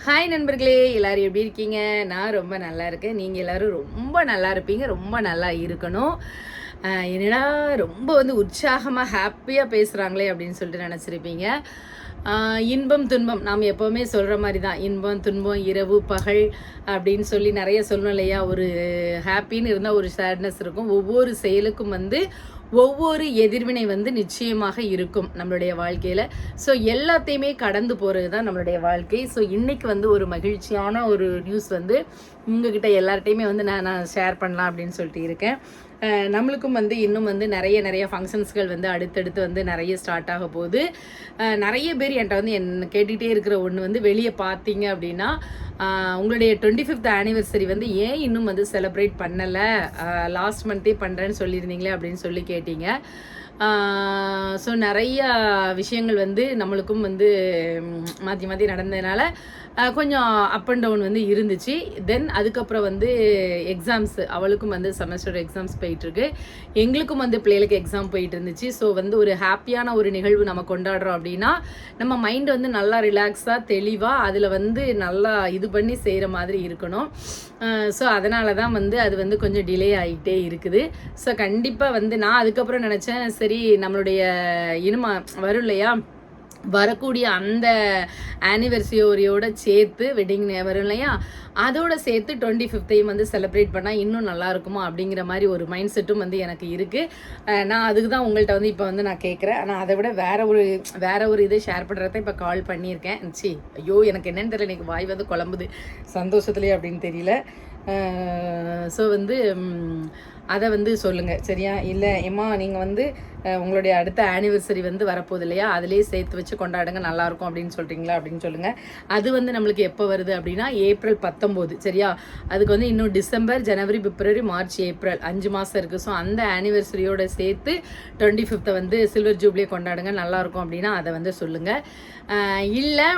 Hi நண்பர்களே. எல்லோரும் எப்படி இருக்கீங்க? நான் ரொம்ப நல்லா இருக்கேன். நீங்கள் எல்லோரும் ரொம்ப நல்லா இருப்பீங்க. ரொம்ப நல்லா இருக்கணும். என்னடா ரொம்ப வந்து உற்சாகமாக ஹாப்பியாக பேசுகிறாங்களே அப்படின்னு சொல்லிட்டு நினச்சிருப்பீங்க. இன்பம் துன்பம். நாம் எப்போவுமே சொல்கிற மாதிரி தான் இன்பம் துன்பம் இரவு பகல் அப்படின்னு சொல்லி நிறைய சொல்லணும் இல்லையா? ஒரு ஹாப்பின்னு இருந்தால் ஒரு சேட்னஸ் இருக்கும். ஒவ்வொரு செயலுக்கும் வந்து ஒவ்வொரு எதிர்வினை வந்து நிச்சயமாக இருக்கும் நம்மளுடைய வாழ்க்கையில். ஸோ எல்லாத்தையுமே கடந்து போகிறது தான் நம்மளுடைய வாழ்க்கை. ஸோ இன்னைக்கு வந்து ஒரு மகிழ்ச்சியான ஒரு நியூஸ் வந்து உங்ககிட்ட எல்லார்ட்டையுமே வந்து நான் நான் ஷேர் பண்ணலாம் அப்படின்னு சொல்லிட்டு இருக்கேன். நம்மளுக்கும் வந்து இன்னும் வந்து நிறைய நிறைய ஃபங்க்ஷன்ஸ்கள் வந்து அடுத்தடுத்து வந்து நிறைய ஸ்டார்ட் ஆக போகுது. நிறைய பேர் என்கிட்ட வந்து என்ன கேட்டுகிட்டே இருக்கிற ஒன்று வந்து வெளியே பார்த்தீங்க அப்படின்னா உங்களுடைய டுவெண்ட்டி ஃபிஃப்த் ஆனிவர்சரி வந்து ஏன் இன்னும் வந்து செலிப்ரேட் பண்ணலை? லாஸ்ட் மந்த்தே பண்ணுறேன்னு சொல்லியிருந்தீங்களே அப்படின்னு சொல்லி கேட்டீங்க. ஸோ நிறைய விஷயங்கள் வந்து நம்மளுக்கும் வந்து மாற்றி மாற்றி நடந்ததுனால கொஞ்சம் அப் அண்ட் டவுன் வந்து இருந்துச்சு. தென் அதுக்கப்புறம் வந்து எக்ஸாம்ஸ் அவளுக்கும் வந்து செமஸ்டர் எக்ஸாம்ஸ் போயிட்டுருக்கு. எங்களுக்கும் வந்து பிள்ளைகளுக்கு எக்ஸாம் போயிட்டு இருந்துச்சு ஸோ வந்து ஒரு ஹாப்பியான ஒரு நிகழ்வு நம்ம கொண்டாடுறோம் அப்படின்னா நம்ம மைண்ட் வந்து நல்லா ரிலாக்ஸாக தெளிவாக அதில் வந்து நல்லா இது பண்ணி செய்கிற மாதிரி இருக்கணும். ஸோ அதனால தான் வந்து அது வந்து கொஞ்சம் டிலே ஆகிட்டே இருக்குது. ஸோ கண்டிப்பாக வந்து நான் அதுக்கப்புறம் நினச்சேன் சரி நம்மளுடைய இனிமா வரும் இல்லையா? வரக்கூடிய அந்த ஆனிவர்சரியோட சேர்த்து வெட்டிங் வரும் இல்லையா? அதோட சேர்த்து டுவெண்ட்டி ஃபிஃப்த்தையும் வந்து செலிப்ரேட் பண்ணால் இன்னும் நல்லா இருக்குமா அப்படிங்கிற மாதிரி ஒரு மைண்ட் செட்டும் வந்து எனக்கு இருக்குது நான் அதுக்கு தான் உங்கள்கிட்ட வந்து இப்போ வந்து நான் கேட்குறேன் ஆனால் அதை விட வேற ஒரு வேற ஒரு இதை ஷேர் பண்ணுறத இப்போ கால் பண்ணியிருக்கேன். சி ஐயோ எனக்கு என்னென்னு தெரியல. எனக்கு வாய் வந்து குழம்புது. சந்தோஷத்துலேயே அப்படின்னு தெரியல. ஸோ வந்து அதை வந்து சொல்லுங்கள் சரியா? இல்லை ஏம்மா நீங்கள் வந்து உங்களுடைய அடுத்த ஆனிவர்சரி வந்து வரப்போகுது இல்லையா? அதுலேயே சேர்த்து வச்சு கொண்டாடுங்க நல்லாயிருக்கும் அப்படின்னு சொல்கிறீங்களா அப்படின்னு சொல்லுங்கள் அது வந்து நம்மளுக்கு எப்போ வருது அப்படின்னா ஏப்ரல் பத்தொம்போது. சரியா? அதுக்கு வந்து இன்னும் டிசம்பர் ஜனவரி பிப்ரவரி மார்ச் ஏப்ரல் அஞ்சு மாதம் இருக்குது ஸோ அந்த ஆனிவர்சரியோட சேர்த்து டுவெண்ட்டி ஃபிஃப்த்தை வந்து சில்வர் ஜூப்ளியை கொண்டாடுங்க நல்லாயிருக்கும் அப்படின்னா அதை வந்து சொல்லுங்கள் இல்லை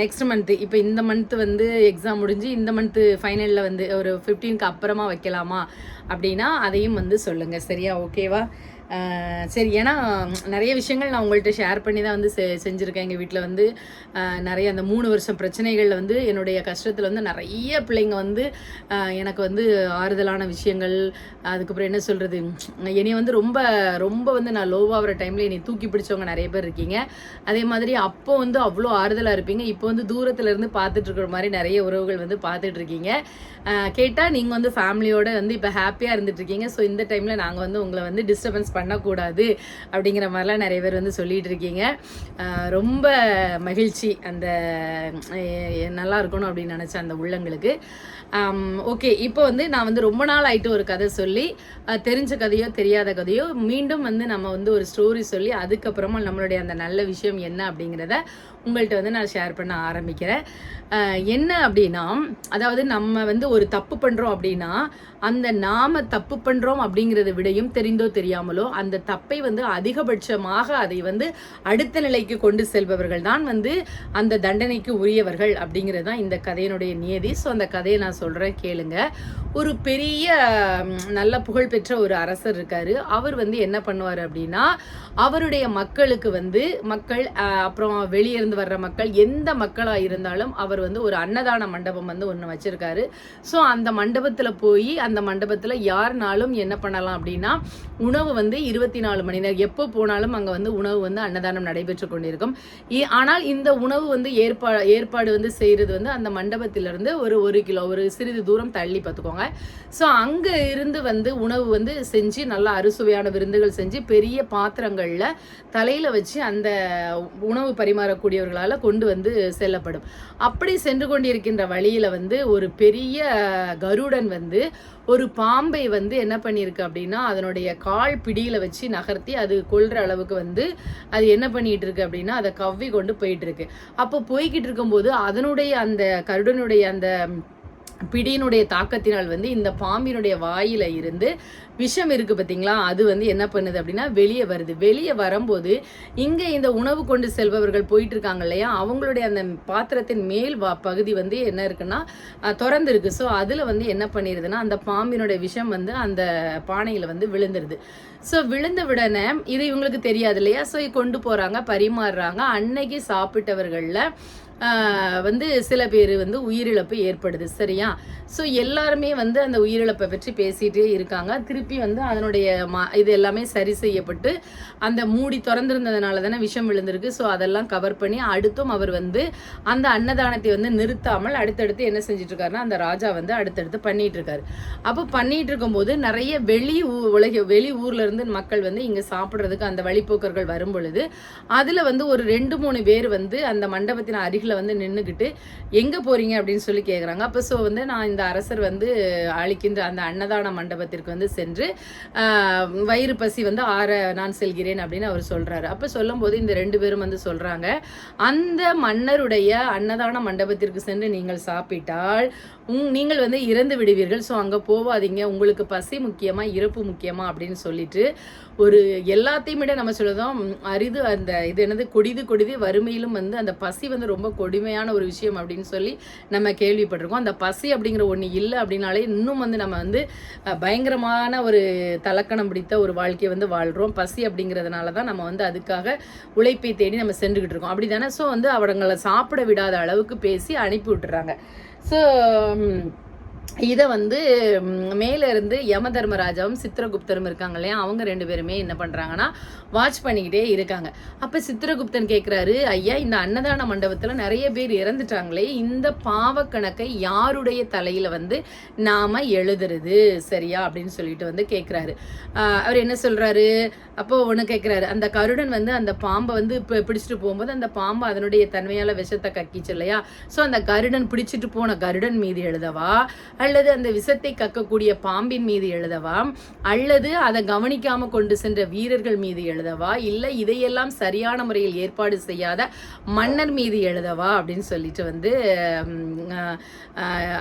நெக்ஸ்ட் மந்த்து இப்போ இந்த மந்த்து வந்து எக்ஸாம் முடிஞ்சு இந்த மந்த்து ஃபைனலில் வந்து ஒரு ஃபிஃப்டீனுக்கு அப்புறமா வைக்கலாமா அப்படின்னா அதையும் வந்து சொல்லுங்கள் சரியா? ஓகேவா? சரி ஏன்னா நிறைய விஷயங்கள் நான் உங்கள்கிட்ட ஷேர் பண்ணி தான் வந்து செ செஞ்சுருக்கேன். எங்கள் வீட்டில் வந்து நிறைய அந்த மூணு வருஷம் பிரச்சனைகளில் வந்து என்னுடைய கஷ்டத்தில் வந்து நிறைய பிள்ளைங்க வந்து எனக்கு வந்து ஆறுதலான விஷயங்கள் அதுக்கப்புறம் என்ன சொல்கிறது என்னை வந்து ரொம்ப ரொம்ப வந்து நான் லோவாகிற டைமில் என்னை தூக்கி பிடிச்சவங்க நிறைய பேர் இருக்கீங்க. அதே மாதிரி அப்போ வந்து அவ்வளோ ஆறுதலாக இருப்பீங்க. இப்போ வந்து தூரத்தில் இருந்து பார்த்துட்டு இருக்கிற மாதிரி நிறைய உறவுகள் வந்து பார்த்துட்டு இருக்கீங்க. கேட்டால் நீங்கள் வந்து ஃபேமிலியோடு வந்து இப்போ ஹாப்பியாக இருந்துட்டு இருக்கீங்க. ஸோ இந்த டைமில் நாங்கள் வந்து உங்களை வந்து டிஸ்டர்பன்ஸ் பண்ணக்கூடாது அப்படிங்கிற மாதிரிலாம் நிறைய பேர் வந்து சொல்லிட்டு இருக்கீங்க. ரொம்ப மகிழ்ச்சி அந்த நல்லா இருக்கணும் அப்படின்னு நினச்ச அந்த உள்ளங்களுக்கு. ஓகே இப்போ வந்து நான் வந்து ரொம்ப நாள் ஆயிட்டு ஒரு கதை சொல்லி தெரிஞ்ச கதையோ தெரியாத கதையோ மீண்டும் வந்து நம்ம வந்து ஒரு ஸ்டோரி சொல்லி அதுக்கப்புறமா நம்மளுடைய அந்த நல்ல விஷயம் என்ன அப்படிங்கிறத உங்கள்கிட்ட வந்து நான் ஷேர் பண்ண ஆரம்பிக்கிறேன். என்ன அப்படின்னா அதாவது நம்ம வந்து ஒரு தப்பு பண்ணுறோம் அப்படின்னா அந்த நாம தப்பு பண்ணுறோம் அப்படிங்கிறத விடையும் தெரிந்தோ தெரியாமலோ அந்த தப்பை வந்து அதிகபட்சமாக அதை வந்து அடுத்த நிலைக்கு கொண்டு செல்பவர்கள் தான் வந்து அந்த தண்டனைக்கு உரியவர்கள் அப்படிங்கிறது தான் இந்த கதையினுடைய நியதி. ஸோ அந்த கதையை நான் சொல்கிறேன் கேளுங்க. ஒரு பெரிய நல்ல புகழ்பெற்ற ஒரு அரசர் இருக்கார். அவர் வந்து என்ன பண்ணுவார் அப்படின்னா அவருடைய மக்களுக்கு வந்து மக்கள் அப்புறம் வெளியே இருந்து வர்ற மக்கள் எந்த மக்களாக இருந்தாலும் அவர் வந்து ஒரு அன்னதான மண்டபம் வந்து ஒன்று வச்சுருக்காரு. ஸோ அந்த மண்டபத்தில் போய் அந்த மண்டபத்தில் யாருனாலும் என்ன பண்ணலாம் அப்படின்னா உணவு வந்து இருபத்தி நாலு மணி நேரம் எப்போ போனாலும் அங்கே வந்து உணவு வந்து அன்னதானம் நடைபெற்று கொண்டிருக்கும். ஆனால் இந்த உணவு வந்து ஏற்பா ஏற்பாடு வந்து செய்கிறது வந்து அந்த மண்டபத்திலிருந்து ஒரு ஒரு கிலோ ஒரு சிறிது தூரம் தள்ளி பார்த்துக்கோங்க. ஸோ அங்கே இருந்து வந்து உணவு வந்து செஞ்சு நல்லா அறுசுவையான விருந்துகள் செஞ்சு பெரிய பாத்திரங்களில் தலையில் வச்சு அந்த உணவு பரிமாறக்கூடிய கூடியவர்களால் கொண்டு வந்து செல்லப்படும். அப்படி சென்று கொண்டிருக்கின்ற வழியில் வந்து ஒரு பெரிய கருடன் வந்து ஒரு பாம்பை வந்து என்ன பண்ணியிருக்கு அப்படின்னா அதனுடைய கால் பிடியில் வச்சு நகர்த்தி அது கொள்கிற அளவுக்கு வந்து அது என்ன பண்ணிட்டு இருக்கு அப்படின்னா அதை கவ்வி கொண்டு போயிட்டு இருக்கு அப்போ போய்கிட்டு இருக்கும்போது அதனுடைய அந்த கருடனுடைய அந்த பிடியினுடைய தாக்கத்தினால் வந்து இந்த பாம்பினுடைய வாயில இருந்து விஷம் இருக்கு பார்த்தீங்களா அது வந்து என்ன பண்ணுது அப்படின்னா வெளியே வருது. வெளியே வரும்போது இங்கே இந்த உணவு கொண்டு செல்பவர்கள் போயிட்டு இருக்காங்க இல்லையா? அவங்களுடைய அந்த பாத்திரத்தின் மேல் வா பகுதி வந்து என்ன இருக்குன்னா திறந்துருக்கு. ஸோ அதில் வந்து என்ன பண்ணிடுதுன்னா அந்த பாம்பினுடைய விஷம் வந்து அந்த பானையில் வந்து விழுந்துருது. ஸோ விழுந்த உடனே இது இவங்களுக்கு தெரியாது இல்லையா? ஸோ கொண்டு போகிறாங்க பரிமாறுறாங்க. அன்னைக்கு சாப்பிட்டவர்களில் வந்து சில பேர் வந்து உயிரிழப்பு ஏற்படுது சரியா? ஸோ எல்லாருமே வந்து அந்த உயிரிழப்பை பற்றி பேசிகிட்டே இருக்காங்க. திருப்பி வந்து அதனுடைய மா இது எல்லாமே சரி செய்யப்பட்டு அந்த மூடி திறந்திருந்ததுனால தானே விஷம் விழுந்திருக்கு. ஸோ அதெல்லாம் கவர் பண்ணி அடுத்தும் அவர் வந்து அந்த அன்னதானத்தை வந்து நிறுத்தாமல் அடுத்தடுத்து என்ன செஞ்சுட்டு இருக்காருன்னா அந்த ராஜா வந்து அடுத்தடுத்து பண்ணிட்டு இருக்காரு அப்போ பண்ணிட்டு இருக்கும்போது நிறைய வெளி ஊ- உலக வெளி ஊர்ல இருந்து மக்கள் வந்து இங்கே சாப்பிட்றதுக்கு அந்த வழிப்போக்கர்கள் வரும் பொழுது அதில் வந்து ஒரு ரெண்டு மூணு பேர் வந்து அந்த மண்டபத்தின் அருகில் வந்து நின்றுக்கிட்டு எங்கே போகிறீங்க அப்படின்னு சொல்லி கேட்குறாங்க அப்போ ஸோ வந்து நான் இந்த அரசர் வந்து அளிக்கின்ற அந்த அன்னதான மண்டபத்திற்கு வந்து சென்று வயிறு பசி வந்து ஆற நான் செல்கிறேன் அப்படின்னு அவர் சொல்கிறாரு அப்போ சொல்லும்போது இந்த ரெண்டு பேரும் வந்து சொல்கிறாங்க அந்த மன்னருடைய அன்னதான மண்டபத்திற்கு சென்று நீங்கள் சாப்பிட்டால் உங் நீங்கள் வந்து இறந்து விடுவீர்கள். ஸோ அங்கே போவாதீங்க. உங்களுக்கு பசி முக்கியமாக இறப்பு முக்கியமாக அப்படின்னு சொல்லிட்டு ஒரு எல்லாத்தையும் விட நம்ம சொல்லுதோம் அரிது அந்த இது என்னது கொடிது கொடிது வறுமையிலும் வந்து அந்த பசி வந்து ரொம்ப கொடுமையான ஒரு விஷயம் அப்படின்னு சொல்லி நம்ம கேள்விப்பட்டிருக்கோம். அந்த பசி அப்படிங்கிற ஒன்று இல்லை அப்படின்னாலே இன்னும் வந்து நம்ம வந்து பயங்கரமான ஒரு தலக்கணம் பிடித்த ஒரு வாழ்க்கையை வந்து வாழ்கிறோம் பசி அப்படிங்கிறதுனால தான் நம்ம வந்து அதுக்காக உழைப்பை தேடி நம்ம சென்றுக்கிட்டு இருக்கோம். அப்படி தானே ஸோ வந்து அவங்களை சாப்பிட விடாத அளவுக்கு பேசி அனுப்பி விட்டுறாங்க. ஸோ இதை வந்து மேலேருந்து இருந்து யம தர்மராஜாவும் சித்திரகுப்தரும் இருக்காங்க இல்லையா? அவங்க ரெண்டு பேருமே என்ன பண்ணுறாங்கன்னா வாட்ச் பண்ணிக்கிட்டே இருக்காங்க. அப்போ சித்திரகுப்தன் கேட்குறாரு ஐயா இந்த அன்னதான மண்டபத்தில் நிறைய பேர் இறந்துட்டாங்களே இந்த பாவக்கணக்கை யாருடைய தலையில் வந்து நாம் எழுதுறது? சரியா? அப்படின்னு சொல்லிட்டு வந்து கேட்குறாரு அவர் என்ன சொல்கிறாரு அப்போ ஒன்று கேட்குறாரு அந்த கருடன் வந்து அந்த பாம்பை வந்து இப்போ பிடிச்சிட்டு போகும்போது அந்த பாம்பு அதனுடைய தன்மையால் விஷத்தை கக்கிச்சு இல்லையா? ஸோ அந்த கருடன் பிடிச்சிட்டு போன கருடன் மீது எழுதவா? அல்லது அந்த விஷத்தை கக்கக்கூடிய பாம்பின் மீது எழுதவா? அல்லது அதை கவனிக்காம கொண்டு சென்ற வீரர்கள் மீது எழுதவா? இல்லை இதையெல்லாம் சரியான முறையில் ஏற்பாடு செய்யாத மன்னர் மீது எழுதவா? அப்படின்னு சொல்லிட்டு வந்து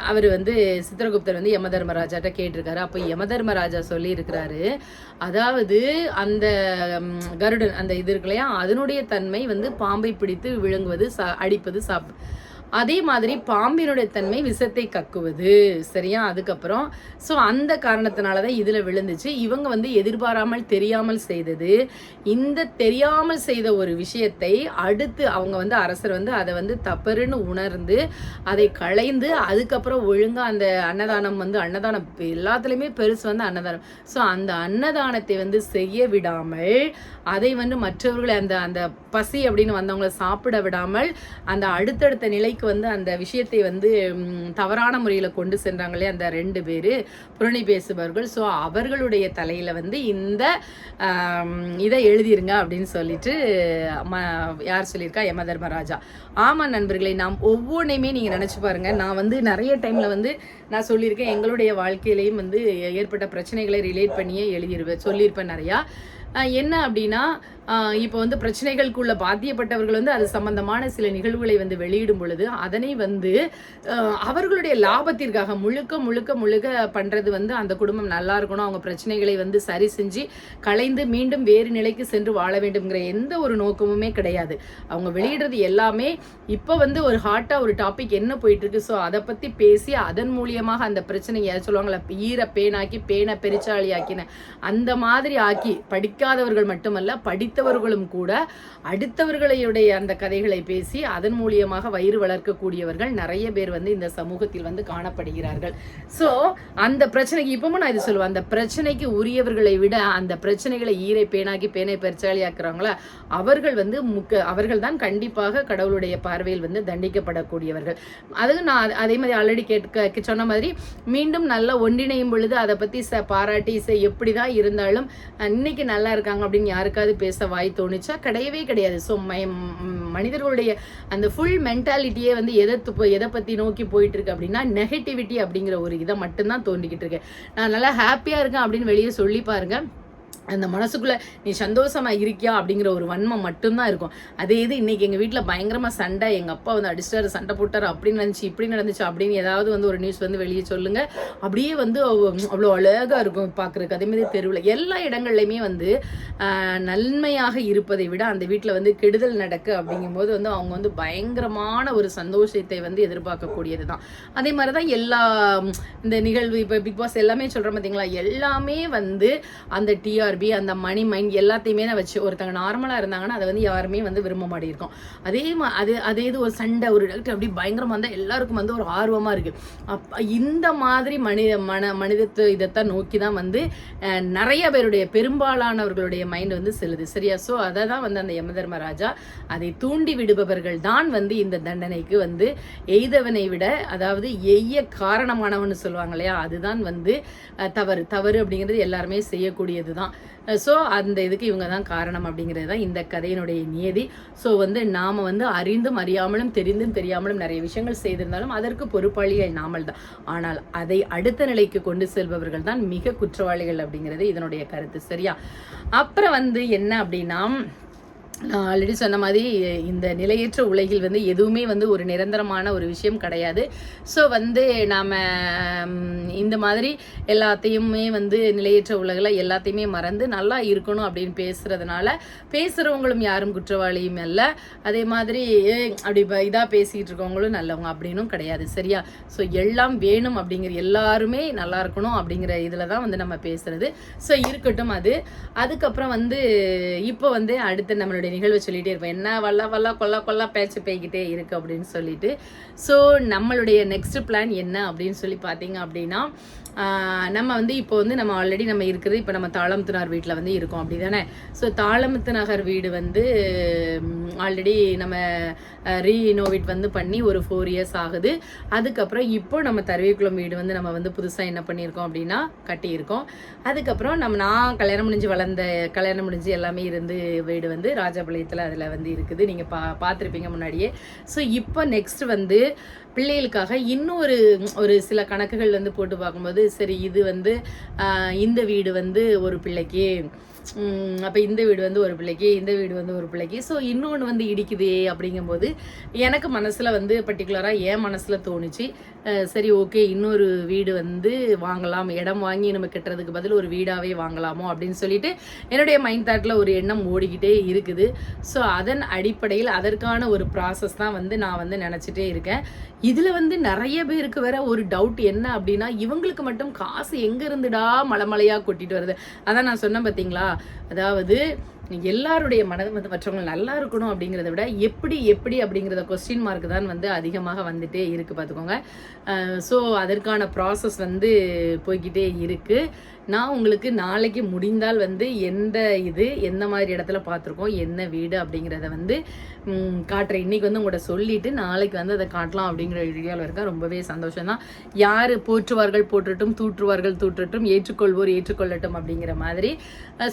அவர் வந்து சித்திரகுப்தர் வந்து யமதர்மராஜாட்ட கேட்டிருக்காரு. அப்போ யமதர்மராஜா தர்மராஜா சொல்லியிருக்கிறாரு அதாவது அந்த கருடன் அந்த இது இருக்கு இல்லையா? அதனுடைய தன்மை வந்து பாம்பை பிடித்து விழுங்குவது சா- அடிப்பது சாப் அதே மாதிரி பாம்பினுடைய தன்மை விஷத்தை கக்குவது சரியா? அதுக்கப்புறம் ஸோ அந்த காரணத்தினால தான் இதில் விழுந்துச்சு. இவங்க வந்து எதிர்பாராமல் தெரியாமல் செய்தது. இந்த தெரியாமல் செய்த ஒரு விஷயத்தை அடுத்து அவங்க வந்து அரசர் வந்து அதை வந்து தப்பருன்னு உணர்ந்து அதை களைந்து அதுக்கப்புறம் ஒழுங்காக அந்த அன்னதானம் வந்து அன்னதானம் எல்லாத்துலேயுமே பெருசு வந்து அன்னதானம். ஸோ அந்த அன்னதானத்தை வந்து செய்ய விடாமல் அதை வந்து மற்றவர்களை அந்த அந்த பசி அப்படின்னு வந்தவங்களை சாப்பிட விடாமல் அந்த அடுத்தடுத்த நிலைக்கு வந்து அந்த விஷயத்தை வந்து தவறான முறையில் கொண்டு சென்றாங்களே அந்த ரெண்டு பேர் புரணி பேசுபவர்கள். ஸோ அவர்களுடைய தலையில் வந்து இந்த இதை எழுதிருங்க அப்படின்னு சொல்லிட்டு ம யார் சொல்லியிருக்கா? யம தர்மராஜா. ஆமாம் நண்பர்களே நாம் ஒவ்வொன்றையுமே நீங்கள் நினச்சி பாருங்கள் நான் வந்து நிறைய டைமில் வந்து நான் சொல்லியிருக்கேன். எங்களுடைய வாழ்க்கையிலையும் வந்து ஏற்பட்ட பிரச்சனைகளை ரிலேட் பண்ணியே எழுதிருவேன் சொல்லியிருப்பேன் நிறையா. என்ன அப்படின்னா இப்போ வந்து பிரச்சனைகளுக்குள்ள பாத்தியப்பட்டவர்கள் வந்து அது சம்பந்தமான சில நிகழ்வுகளை வந்து வெளியிடும் பொழுது அதனை வந்து அவர்களுடைய லாபத்திற்காக முழுக்க முழுக்க முழுக்க பண்றது வந்து அந்த குடும்பம் நல்லா இருக்கணும் அவங்க பிரச்சனைகளை வந்து சரி செஞ்சு களைந்து மீண்டும் வேறு நிலைக்கு சென்று வாழ வேண்டும்ங்கிற எந்த ஒரு நோக்கமுமே கிடையாது. அவங்க வெளியிடுறது எல்லாமே இப்போ வந்து ஒரு ஹாட்டா ஒரு டாபிக் என்ன போயிட்டு இருக்கு ஸோ அதை பத்தி பேசி அதன் மூலியமாக அந்த பிரச்சனையை சொல்லுவாங்களா ஈர பேனாக்கி பேனை பெருச்சாளி ஆக்கின அந்த மாதிரி ஆக்கி படிக்காதவர்கள் மட்டுமல்ல படித்த படித்தவர்களும் கூட அடுத்தவர்களுடைய அந்த கதைகளை பேசி அதன் மூலியமாக வயிறு வளர்க்கக்கூடியவர்கள் நிறைய பேர் வந்து இந்த சமூகத்தில் வந்து காணப்படுகிறார்கள். ஸோ அந்த பிரச்சனைக்கு இப்பவும் நான் இது சொல்லுவேன். அந்த பிரச்சனைக்கு உரியவர்களை விட அந்த பிரச்சனைகளை ஈரை பேனாக்கி பேனை பெருச்சாளியாக்குறாங்களா அவர்கள் வந்து முக்க அவர்கள் தான் கண்டிப்பாக கடவுளுடைய பார்வையில் வந்து தண்டிக்கப்படக்கூடியவர்கள். அது நான் அதே மாதிரி ஆல்ரெடி கேட்க சொன்ன மாதிரி மீண்டும் நல்லா ஒன்றிணையும் பொழுது அதை பத்தி ச பாராட்டி ச எப்படிதான் இருந்தாலும் இன்னைக்கு நல்லா இருக்காங்க அப்படின்னு யாருக்காவது பேச வாய் தோணுச்சா? கிடையவே கிடையாது. ஸோ மனிதர்களுடைய அந்த ஃபுல் மென்டாலிட்டியே வந்து எதை எதை பற்றி நோக்கி போயிட்டு இருக்கு அப்படின்னா நெகட்டிவிட்டி அப்படிங்கிற ஒரு இதை மட்டும்தான் தோண்டிக்கிட்டு இருக்கு நான் நல்லா ஹாப்பியாக இருக்கேன் அப்படின்னு வெளியே சொல்லி பாருங்க. அந்த மனசுக்குள்ளே நீ சந்தோஷமாக இருக்கியா? அப்படிங்கிற ஒரு வன்மம் மட்டும்தான் இருக்கும். அதே இது இன்றைக்கி எங்கள் வீட்டில் பயங்கரமாக சண்டை. எங்கள் அப்பா வந்து அடிச்சிட்டாரு சண்டை போட்டார் அப்படின்னு நடந்துச்சு இப்படி நடந்துச்சு அப்படின்னு ஏதாவது வந்து ஒரு நியூஸ் வந்து வெளியே சொல்லுங்கள் அப்படியே வந்து அவ்வளோ அழகாக இருக்கும் பார்க்குறக்கு அதேமாரி தெருவில் எல்லா இடங்கள்லையுமே வந்து நன்மையாக இருப்பதை விட அந்த வீட்டில் வந்து கெடுதல் நடக்கு அப்படிங்கும்போது வந்து அவங்க வந்து பயங்கரமான ஒரு சந்தோஷத்தை வந்து எதிர்பார்க்கக்கூடியது தான். அதே மாதிரி தான் எல்லா இந்த நிகழ்வு இப்போ பிக் பாஸ் எல்லாமே சொல்கிறோம் பார்த்தீங்களா எல்லாமே வந்து அந்த டிஆர்பி அந்த மணி மைண்ட் எல்லாத்தையுமே தான் வச்சு ஒருத்தங்க நார்மலாக இருந்தாங்கன்னா அதை வந்து யாருமே வந்து விரும்ப மாட்டிருக்கோம் அதே மா அது அதே இது ஒரு சண்டை ஒரு டாக்டர் அப்படி பயங்கரமாக இருந்தால் எல்லாருக்கும் வந்து ஒரு ஆர்வமாக இருக்குது அப்போ இந்த மாதிரி மனித மன மனிதத்து இதைத்தான் நோக்கி தான் வந்து நிறைய பேருடைய பெரும்பாலானவர்களுடைய மைண்ட் வந்து செல்லுது. சரியா? ஸோ அதை தான் வந்து அந்த யமதர்மராஜா அதை தூண்டி விடுபவர்கள் தான் வந்து இந்த தண்டனைக்கு வந்து எய்தவனை விட அதாவது எய்ய காரணமானவன்னு சொல்லுவாங்க இல்லையா? அதுதான் வந்து தவறு. தவறு அப்படிங்கிறது எல்லாருமே செய்யக்கூடியது தான் ஸோ அந்த இதுக்கு இவங்க தான் காரணம் அப்படிங்கிறது தான் இந்த கதையினுடைய நியதி. ஸோ வந்து நாம் வந்து அறிந்தும் அறியாமலும் தெரிந்தும் தெரியாமலும் நிறைய விஷயங்கள் செய்திருந்தாலும் அதற்கு பொறுப்பாளிகள் நாமல் தான். ஆனால் அதை அடுத்த நிலைக்கு கொண்டு செல்பவர்கள் தான் மிக குற்றவாளிகள் அப்படிங்கிறது இதனுடைய கருத்து. சரியா? அப்புறம் வந்து என்ன அப்படின்னா நான் ஆல்ரெடி சொன்ன மாதிரி இந்த நிலையற்ற உலகில் வந்து எதுவுமே வந்து ஒரு நிரந்தரமான ஒரு விஷயம் கிடையாது. ஸோ வந்து நாம் இந்த மாதிரி எல்லாத்தையுமே வந்து நிலையற்ற உலகில் எல்லாத்தையுமே மறந்து நல்லா இருக்கணும் அப்படின்னு பேசுகிறதுனால பேசுகிறவங்களும் யாரும் குற்றவாளியும் அல்ல. அதே மாதிரி அப்படி இப்போ இதாக பேசிகிட்டு இருக்கவங்களும் நல்லவங்க அப்படின்னும் கிடையாது சரியா? ஸோ எல்லாம் வேணும் அப்படிங்கிற எல்லாருமே நல்லா இருக்கணும் அப்படிங்கிற இதில் தான் வந்து நம்ம பேசுகிறது ஸோ இருக்கட்டும் அது. அதுக்கப்புறம் வந்து இப்போ வந்து அடுத்து நம்மளுடைய நிகழ்வை சொல்லிகிட்டே இருப்போம். என்ன வல்ல வல்லா கொல்ல கொல்ல பேச்சு போய்கிட்டே இருக்கு அப்படின்னு சொல்லிட்டு. ஸோ நம்மளுடைய நெக்ஸ்ட் பிளான் என்ன அப்படின்னு சொல்லி பார்த்தீங்க அப்படின்னா நம்ம வந்து இப்போ வந்து நம்ம ஆல்ரெடி நம்ம இருக்கிறது இப்போ நம்ம தாளமுத்து நகர் வீட்டில் வந்து இருக்கோம். அப்படி தானே ஸோ தாளமுத்து நகர் வீடு வந்து ஆல்ரெடி நம்ம ரீஇனோவேட் வந்து பண்ணி ஒரு ஃபோர் இயர்ஸ் ஆகுது. அதுக்கப்புறம் இப்போ நம்ம தருவேக்குளம் வீடு வந்து நம்ம வந்து புதுசாக என்ன பண்ணியிருக்கோம் அப்படின்னா கட்டியிருக்கோம். அதுக்கப்புறம் நம்ம நான் கல்யாணம் முடிஞ்சு வளர்ந்த கல்யாணம் முடிஞ்சு எல்லாமே இருந்து வீடு வந்து ராஜபாளையத்தில் அதில் வந்து இருக்குது. நீங்கள் பா பார்த்துருப்பீங்க முன்னாடியே. ஸோ இப்போ நெக்ஸ்ட் வந்து பிள்ளைகளுக்காக இன்னொரு ஒரு சில கணக்குகள் வந்து போட்டு பார்க்கும்போது சரி இது வந்து இந்த வீடு வந்து ஒரு பிள்ளைக்கு அப்போ இந்த வீடு வந்து ஒரு பிள்ளைக்கு இந்த வீடு வந்து ஒரு பிள்ளைக்கு. ஸோ இன்னொன்று வந்து இடிக்குதே அப்படிங்கும்போது எனக்கு மனசில் வந்து பர்டிகுலராக என் மனசில் தோணுச்சு. சரி ஓகே இன்னொரு வீடு வந்து வாங்கலாம். இடம் வாங்கி நம்ம கட்டுறதுக்கு பதில் ஒரு வீடாகவே வாங்கலாமோ அப்படின்னு சொல்லிட்டு என்னுடைய மைண்ட் தாட்டில் ஒரு எண்ணம் ஓடிக்கிட்டே இருக்குது. ஸோ அதன் அடிப்படையில் அதற்கான ஒரு ப்ராசஸ் தான் வந்து நான் வந்து நினச்சிட்டே இருக்கேன். இதில் வந்து நிறைய பேருக்கு வேற ஒரு டவுட் என்ன அப்படின்னா இவங்களுக்கு மட்டும் காசு எங்கேருந்துடா இருந்துடா மலை கொட்டிட்டு வருது. அதான் நான் சொன்னேன் பார்த்தீங்களா அதாவது எல்லாருடைய மனது வந்து மற்றவங்க நல்லா இருக்கணும் அப்படிங்கிறத விட எப்படி எப்படி அப்படிங்கிறத கொஸ்டின் மார்க் தான் வந்து அதிகமாக வந்துட்டே இருக்குது பார்த்துக்கோங்க. ஸோ அதற்கான ப்ராசஸ் வந்து போய்கிட்டே இருக்குது நான் உங்களுக்கு நாளைக்கு முடிந்தால் வந்து எந்த இது எந்த மாதிரி இடத்துல பார்த்துருக்கோம் என்ன வீடு அப்படிங்கிறத வந்து காட்டுறேன். இன்னைக்கு வந்து உங்கள்கிட்ட சொல்லிட்டு நாளைக்கு வந்து அதை காட்டலாம் அப்படிங்கிற ஐடியாவில் இருக்கா ரொம்பவே சந்தோஷம் தான் யார் போற்றுவார்கள் போற்றட்டும் தூற்றுவார்கள் தூற்றட்டும் ஏற்றுக்கொள்வோர் ஏற்றுக்கொள்ளட்டும் அப்படிங்கிற மாதிரி.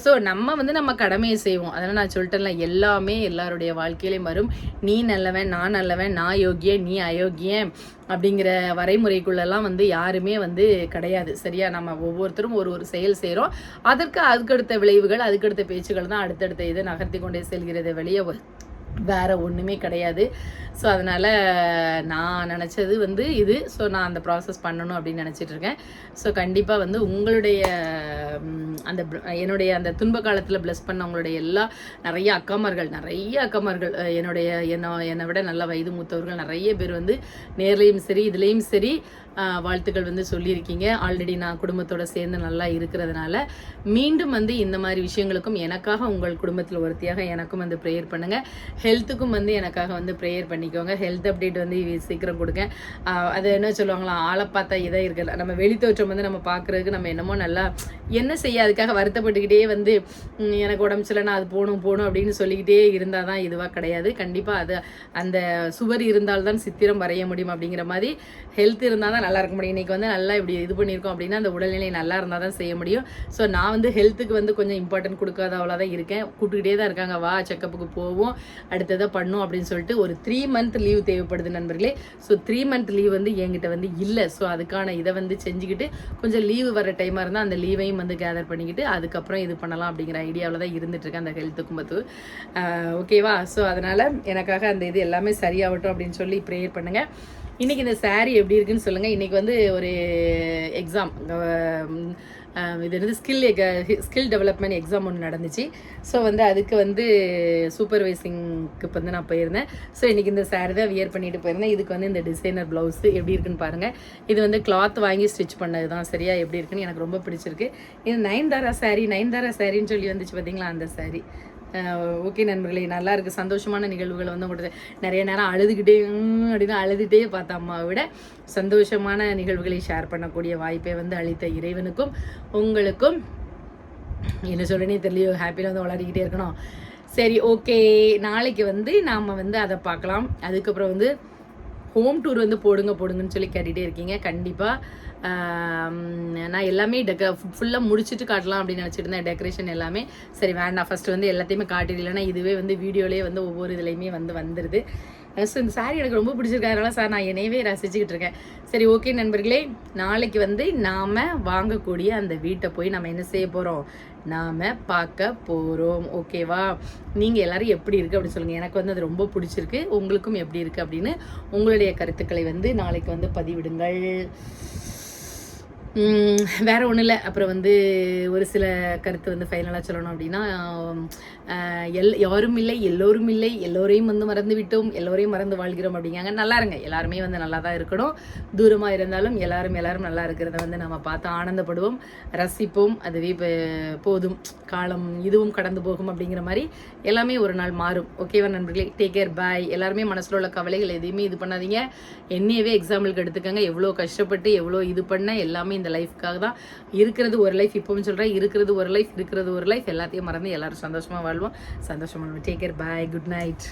ஸோ நம்ம வந்து நம்ம கடமையை செய்வோம். அதனால் நான் சொல்லிட்டேன்ல எல்லாமே எல்லாருடைய வாழ்க்கையிலையும் வரும். நீ நல்லவன் நான் நல்லவன் நான் யோக்கியன் நீ அயோக்கியன். அப்படிங்கிற வரைமுறைக்குள்ளெல்லாம் வந்து யாருமே வந்து கிடையாது. சரியா? நம்ம ஒவ்வொருத்தரும் ஒரு ஒரு செயல் செய்கிறோம் அதற்கு அதுக்கடுத்த விளைவுகள் அதுக்கடுத்த பேச்சுகள் தான் அடுத்தடுத்த இதை நகர்த்தி கொண்டே செல்கிறது. வெளியே வேறு ஒன்றுமே கிடையாது. ஸோ அதனால் நான் நினச்சது வந்து இது. ஸோ நான் அந்த ப்ராசஸ் பண்ணணும் அப்படின்னு நினச்சிட்ருக்கேன் ஸோ கண்டிப்பாக வந்து உங்களுடைய அந்த என்னுடைய அந்த துன்ப காலத்தில் ப்ளஸ் பண்ணவங்களுடைய எல்லா நிறைய அக்காமார்கள் நிறைய அக்காமார்கள் என்னுடைய என்ன என்னை விட நல்ல வயது மூத்தவர்கள் நிறைய பேர் வந்து நேர்லேயும் சரி இதுலேயும் சரி வாழ்த்துக்கள் வந்து சொல்லியிருக்கீங்க. ஆல்ரெடி நான் குடும்பத்தோடு சேர்ந்து நல்லா இருக்கிறதுனால மீண்டும் வந்து இந்த மாதிரி விஷயங்களுக்கும் எனக்காக உங்கள் குடும்பத்தில் ஒருத்தியாக எனக்கும் வந்து ப்ரேயர் பண்ணுங்கள் ஹெல்த்துக்கும் வந்து எனக்காக வந்து ப்ரேயர் பண்ணிக்கோங்க. ஹெல்த் அப்டேட் வந்து சீக்கிரம் கொடுங்க. அது என்ன சொல்லுவாங்களா? ஆளை பார்த்தா இதாக இருக்கல. நம்ம வெளித்தோற்றம் வந்து நம்ம பார்க்குறதுக்கு நம்ம என்னமோ நல்லா என்ன செய்ய அதுக்காக வருத்தப்பட்டுக்கிட்டே வந்து எனக்கு உடம்பு சரியில்லை நான் அது போகணும் போகணும் அப்படின்னு சொல்லிக்கிட்டே இருந்தால் தான் இதுவாக கிடையாது. கண்டிப்பாக அது அந்த சுவர் இருந்தால்தான் சித்திரம் வரைய முடியும் அப்படிங்கிற மாதிரி ஹெல்த் இருந்தால் தான் நல்லா இருக்க முடியும். இன்னைக்கு வந்து நல்லா இப்படி இது பண்ணியிருக்கோம் அப்படின்னா அந்த உடல்நிலை நல்லா இருந்தால் தான் செய்ய முடியும். ஸோ நான் வந்து ஹெல்த்துக்கு வந்து கொஞ்சம் இம்பார்ட்டன்ட் கொடுக்காத அவ்வளோ தான் இருக்கேன். கூப்பிட்டுக்கிட்டே தான் இருக்காங்க. வா செக்கப்புக்கு போவோம். அடுத்ததை பண்ணும் அப்படின்னு சொல்லிட்டு ஒரு த்ரீ மந்த் லீவ் தேவைப்படுது நண்பர்களே. ஸோ த்ரீ மந்த் லீவ் வந்து என்கிட்ட வந்து இல்லை. ஸோ அதுக்கான இதை வந்து செஞ்சுக்கிட்டு கொஞ்சம் லீவு வர டைமாக இருந்தால் அந்த லீவையும் வந்து கேதர் பண்ணிக்கிட்டு அதுக்கப்புறம் இது பண்ணலாம் அப்படிங்கிற ஐடியாவில் தான் இருந்துட்டுருக்கேன் அந்த ஹெல்த்து கும்பத்து. ஓகேவா ஸோ அதனால் எனக்காக அந்த இது எல்லாமே சரியாகட்டும் அப்படின்னு சொல்லி ப்ரேயர் பண்ணுங்கள் இன்றைக்கி இந்த saree எப்படி இருக்குன்னு சொல்லுங்கள் இன்றைக்கி வந்து ஒரு எக்ஸாம் இது வந்து ஸ்கில் ஸ்கில் டெவலப்மெண்ட் எக்ஸாம் ஒன்று நடந்துச்சு. ஸோ வந்து அதுக்கு வந்து சூப்பர்வைசிங்க்கு வந்து நான் போயிருந்தேன். ஸோ இன்றைக்கி இந்த saree தான் வியர் பண்ணிட்டு போயிருந்தேன். இதுக்கு வந்து இந்த டிசைனர் ப்ளவுஸ் எப்படி இருக்குன்னு பாருங்கள் இது வந்து கிளாத் வாங்கி ஸ்டிச் பண்ணது தான் சரியா எப்படி இருக்குன்னு எனக்கு ரொம்ப பிடிச்சிருக்கு. இது நயன்தாரா saree நயன்தாரா சாரின்னு சொல்லி வந்துச்சு பார்த்தீங்களா அந்த saree. ஓகே நண்பர்களே நல்லா இருக்குது சந்தோஷமான நிகழ்வுகள் வந்து உங்கள்கிட்ட நிறைய நேரம் அழுதுகிட்டே அப்படின்னு அழுதுகிட்டே பார்த்த அம்மாவை விட சந்தோஷமான நிகழ்வுகளை ஷேர் பண்ணக்கூடிய வாய்ப்பை வந்து அளித்த இறைவனுக்கும் உங்களுக்கும் என்ன சொல்கிறேனே தெரியலையோ ஹாப்பியில் வந்து விளையாடிக்கிட்டே இருக்கணும். சரி ஓகே நாளைக்கு வந்து நாம் வந்து அதை பார்க்கலாம். அதுக்கப்புறம் வந்து ஹோம் டூர் வந்து போடுங்க போடுங்கன்னு சொல்லி கேட்டுகிட்டே இருக்கீங்க. கண்டிப்பாக நான் எல்லாமே டெக்க ஃபுல்லாக முடிச்சுட்டு காட்டலாம் அப்படின்னு நினச்சிட்டு இருந்தேன். டெக்கரேஷன் எல்லாமே. சரி வேண்டாம். ஃபஸ்ட்டு வந்து எல்லாத்தையுமே காட்டிடலன்னா இதுவே வந்து வீடியோலேயே வந்து ஒவ்வொரு இதுலையுமே வந்து வந்துடுது ஸோ இந்த saree எனக்கு ரொம்ப பிடிச்சிருக்கு. அதனால சார் நான் என்னையவே ரசிச்சுக்கிட்டு இருக்கேன். சரி ஓகே நண்பர்களே. நாளைக்கு வந்து நாம் வாங்கக்கூடிய அந்த வீட்டை போய் நம்ம என்ன செய்ய போகிறோம் நாம் பார்க்க போகிறோம் ஓகேவா நீங்கள் எல்லோரும் எப்படி இருக்குது அப்படின்னு சொல்லுங்கள் எனக்கு வந்து அது ரொம்ப பிடிச்சிருக்கு. உங்களுக்கும் எப்படி இருக்குது அப்படின்னு உங்களுடைய கருத்துக்களை வந்து நாளைக்கு வந்து பதிவிடுங்கள். வேற ஒன்றும் இல்லை அப்புறம் வந்து ஒரு சில கருத்து வந்து ஃபைனலாக சொல்லணும் அப்படின்னா எல் யாரும் இல்லை எல்லோரும் இல்லை எல்லோரையும் வந்து மறந்து விட்டோம் எல்லோரையும் மறந்து வாழ்கிறோம் அப்படிங்காங்க. நல்லா இருங்க. எல்லாருமே வந்து நல்லா தான் இருக்கணும். தூரமாக இருந்தாலும் எல்லாரும் எல்லாரும் நல்லா இருக்கிறத வந்து நம்ம பார்த்து ஆனந்தப்படுவோம் ரசிப்போம். அதுவே இப்போ போதும். காலம் இதுவும் கடந்து போகும் அப்படிங்கிற மாதிரி எல்லாமே ஒரு நாள் மாறும். ஓகேவா நண்பர்களே? டேக் கேர் பாய் எல்லாருமே மனசில் உள்ள கவலைகள் எதையுமே இது பண்ணாதீங்க. என்னையவே எக்ஸாம்பிளுக்கு எடுத்துக்கங்க எவ்வளோ கஷ்டப்பட்டு எவ்வளோ இது பண்ண எல்லாமே இந்த லைஃப்க்காக தான். இருக்கிறது ஒரு லைஃப் இப்போவும் சொல்கிறேன் இருக்கிறது ஒரு லைஃப் இருக்கிறது ஒரு லைஃப் எல்லாத்தையும் மறந்து எல்லாரும் சந்தோஷமாக வாழ்வோம் சந்தோஷமாக take care bye good night